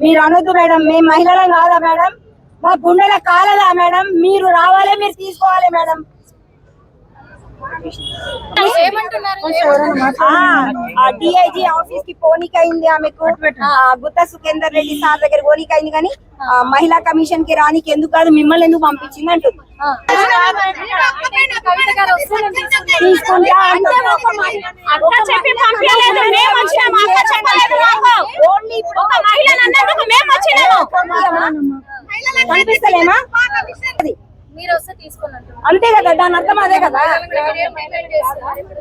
మీరు అనొద్దు మేడం మేము మహిళలం కాదా మేడం మా గుండెల కాలదా మేడం మీరు రావాలి మీరు తీసుకోవాలి మేడం డిఐజీ ఆఫీస్కి పోనీకి అయింది ఆమెకు గుత్త సుఖేందర్ రెడ్డి సార్ దగ్గర పోనీకి అయింది కానీ ఆ, మహిళా కమిషన్కి రానికి ఎందుకు కాదు మిమ్మల్ని ఎందుకు పంపించింది అంటుంది తీసుకుంటా అంటుంది. అక్క చెప్పి పంపించలేదు మేము వచ్చినాము అక్క చెప్పలేదు మాకు. ఓన్లీ ఒక మహిళను అన్నందుకు మేము వచ్చినాము. కనిపిస్తలేమా? అది. మీరు వస్తే తీసుకున్నట్టు. అంతే కదా దాని అర్థం అదే కదా.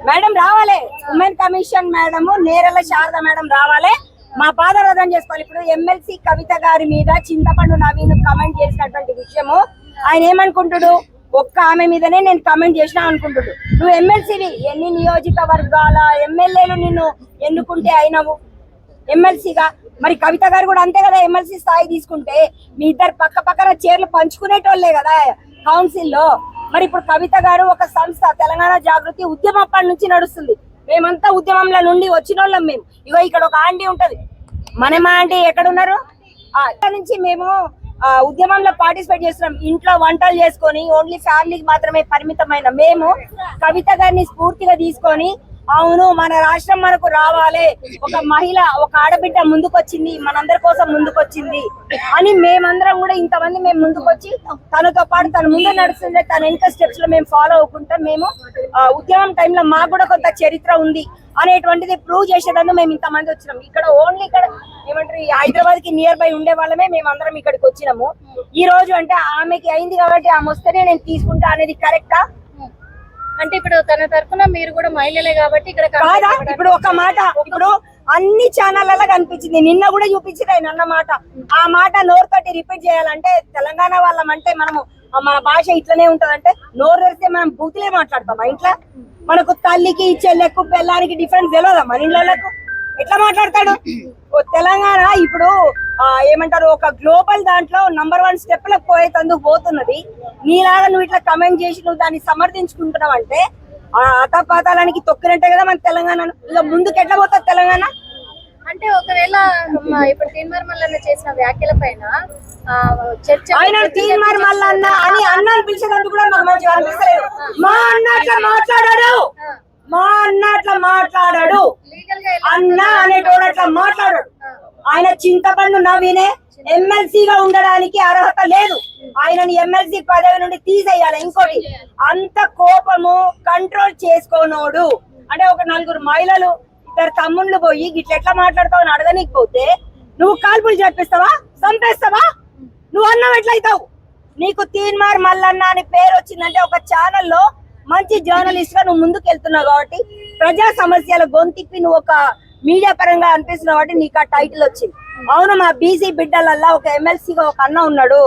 మేడం రావాలి. Women commission madam Nerella Sharada madam రావాలి. మా పాదరథం చేసుకోవాలి. ఇప్పుడు ఎమ్మెల్సీ కవిత గారి మీద చింతపండు నవీన్ కమెంట్ చేసినటువంటి విషయము. ఆయన ఏమనుకుంటుడు? ఒక్క ఆమె మీదనే నేను కమెంట్ చేసినా అనుకుంటుడు. నువ్వు ఎమ్మెల్సీవి ఎన్ని నియోజకవర్గాల ఎమ్మెల్యేలు నిన్ను ఎన్నుకుంటే అయినవు? ఎమ్మెల్సీగా? మరి కవిత గారు కూడా అంతే కదా ఎమ్మెల్సీ స్థాయి తీసుకుంటే మీ ఇద్దరు పక్క పక్కన చీరలు పంచుకునేటోళ్ళే కదా కౌన్సిల్లో. మరి ఇప్పుడు కవిత గారు ఒక సంస్థ తెలంగాణ జాగృతి ఉద్యమం అప్పటి నుంచి నడుస్తుంది. మేమంతా ఉద్యమంలో నుండి వచ్చిన వాళ్ళం మేము. ఇగో ఇక్కడ ఒక ఆంటీ ఉంటది. మనమా ఆంటీ ఎక్కడున్నారు? ఇక్కడ నుంచి మేము ఉద్యమంలో పార్టిసిపేట్ చేస్తున్నాం. ఇంట్లో వంటలు చేసుకొని ఓన్లీ ఫ్యామిలీకి మాత్రమే పరిమితమైన మేము కవిత గారిని స్ఫూర్తిగా తీసుకొని అవును మన రాష్ట్రం మనకు రావాలి. ఒక మహిళ ఒక ఆడబిడ్డ ముందుకొచ్చింది మనందరి కోసం ముందుకొచ్చింది అని మేమందరం కూడా ఇంతమంది మేము ముందుకొచ్చి తనతో పాటు తన ముందు నడుస్తుండే తన వెనుక స్టెప్స్లో మేము ఫాలో అవ్వకుండా మేము ఉద్యమం టైంలో మాకు కూడా కొంత చరిత్ర ఉంది అనేటువంటిది ప్రూవ్ చేసేటందుకు మేము ఇంతమంది వచ్చినాం. ఇక్కడ ఓన్లీ ఇక్కడ ఏమంటారు హైదరాబాద్కి నియర్ బై ఉండే వాళ్ళమే మేము అందరం ఇక్కడికి వచ్చినాము. ఈ రోజు అంటే ఆమెకి అయింది కాబట్టి ఆమె వస్తేనే నేను తీసుకుంటా అనేది కరెక్టా అంటే ఇప్పుడు తన తరపున మీరు కూడా మహిళలే కాబట్టి ఇక్కడ కాదా? ఇప్పుడు ఒక మాట. ఇప్పుడు అన్ని ఛానళ్ళలో కనిపించింది. నిన్న కూడా చూపించింది ఆయన అన్న మాట. ఆ మాట నోరు తోటి రిపీట్ చేయాలంటే తెలంగాణ వాళ్ళం అంటే మనము మన భాష ఇట్లనే ఉంటదంటే నోరు తెరిస్తే మనం బూతులే మాట్లాడతాం ఇంట్లో మనకు తల్లికి చెల్లెకు పెళ్ళానికి డిఫరెన్స్ తెలియదా మన ఇళ్ళకు ఎట్లా మాట్లాడతాడు? తెలంగాణ ఇప్పుడు ఏమంటారు ఒక గ్లోబల్ దాంట్లో నంబర్ వన్ స్టెప్లకు పోయేందుకు పోతున్నది. నీలాగా నువ్వు ఇట్లా కమెంట్ చేసి నువ్వు దాన్ని సమర్థించుకుంటున్నావు అంటే ఆ అతపాతాలానికి తొక్కినట్టే కదా మన తెలంగాణ. ఇక ముందుకు ఎట్లా పోతుంది తెలంగాణ? అంటే ఒకవేళ ఇప్పుడు తీన్మార్ మల్లన్న చేసిన వ్యాఖ్యల పైన చర్చ ఆయన తీర్మార్ మళ్ళీ అన్న అని అన్నాను పిలిచేటప్పుడు కూడా నాకు మంచిగా అనిపిస్తలేదు. మా అన్న మాట్లాడాడు. మా అన్న అట్లా మాట్లాడాడు. అన్న అనేటోడు అట్లా మాట్లాడాడు. ఆయన చింతపండు నవీనే ఎమ్మెల్సీగా ఉండడానికి అర్హత లేదు. ఆయనని ఎమ్మెల్సీ పదవి నుండి తీసేయాలి ఇంకోటి. అంత కోపము కంట్రోల్ చేసుకోనోడు అంటే ఒక నలుగురు మహిళలు ఇద్దరు తమ్ముళ్ళు పోయి గిట్ల ఎట్లా మాట్లాడతావు అని అడగనీకి పోతే నువ్వు కాల్పులు చేపిస్తావా? చంపేస్తావా? నువ్వు అన్నం ఎట్లయితావు నీకు తీన్మార్ మల్లన్న అని పేరు వచ్చిందంటే ఒక ఛానల్లో మంచి జర్నలిస్ట్గా నువ్వు ముందుకు వెళ్తున్నావు కాబట్టి ప్రజా సమస్యల గొంతిప్పి నువ్వు ఒక మీడియా పరంగా అనిపిస్తున్నావు కాబట్టి నీకు ఆ టైటిల్ వచ్చింది. అవును మా బీసీ బిడ్డలల్లా ఒక ఎమ్మెల్సీగా ఒక అన్న ఉన్నాడు.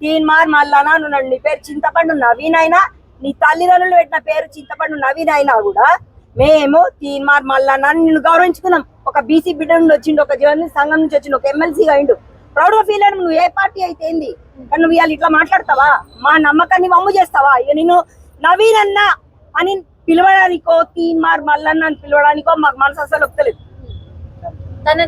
తీన్మార్ మార్ అని ఉన్నాడు. నీ పేరు చింతపండు నవీన్ అయినా నీ తల్లిదండ్రులు పెట్టిన పేరు చింతపండు నవీన్ అయినా కూడా మేము తీన్మార్ మార్ అని నిన్ను గౌరవించుకున్నాం. ఒక బీసీ బిడ్డ నుండి వచ్చిండు ఒక జర్నలిస్ట్ సంఘం నుంచి వచ్చిండు ఒక ఎమ్మెల్సీగా అయిండు. ప్రౌడ్గా ఫీల్ నువ్వు ఏ పార్టీ అయితే ఏంది? కానీ నువ్వు ఇవాళ ఇట్లా మాట్లాడతావా? మా నమ్మకాన్ని వమ్ము చేస్తావా? ఇక నేను నవీన్ అన్న అని పిలవడానికో తీన్ మార్ మల్లన్న అని పిలవడానికో మాకు మనసు అసలు ఒప్పుతలేదు తన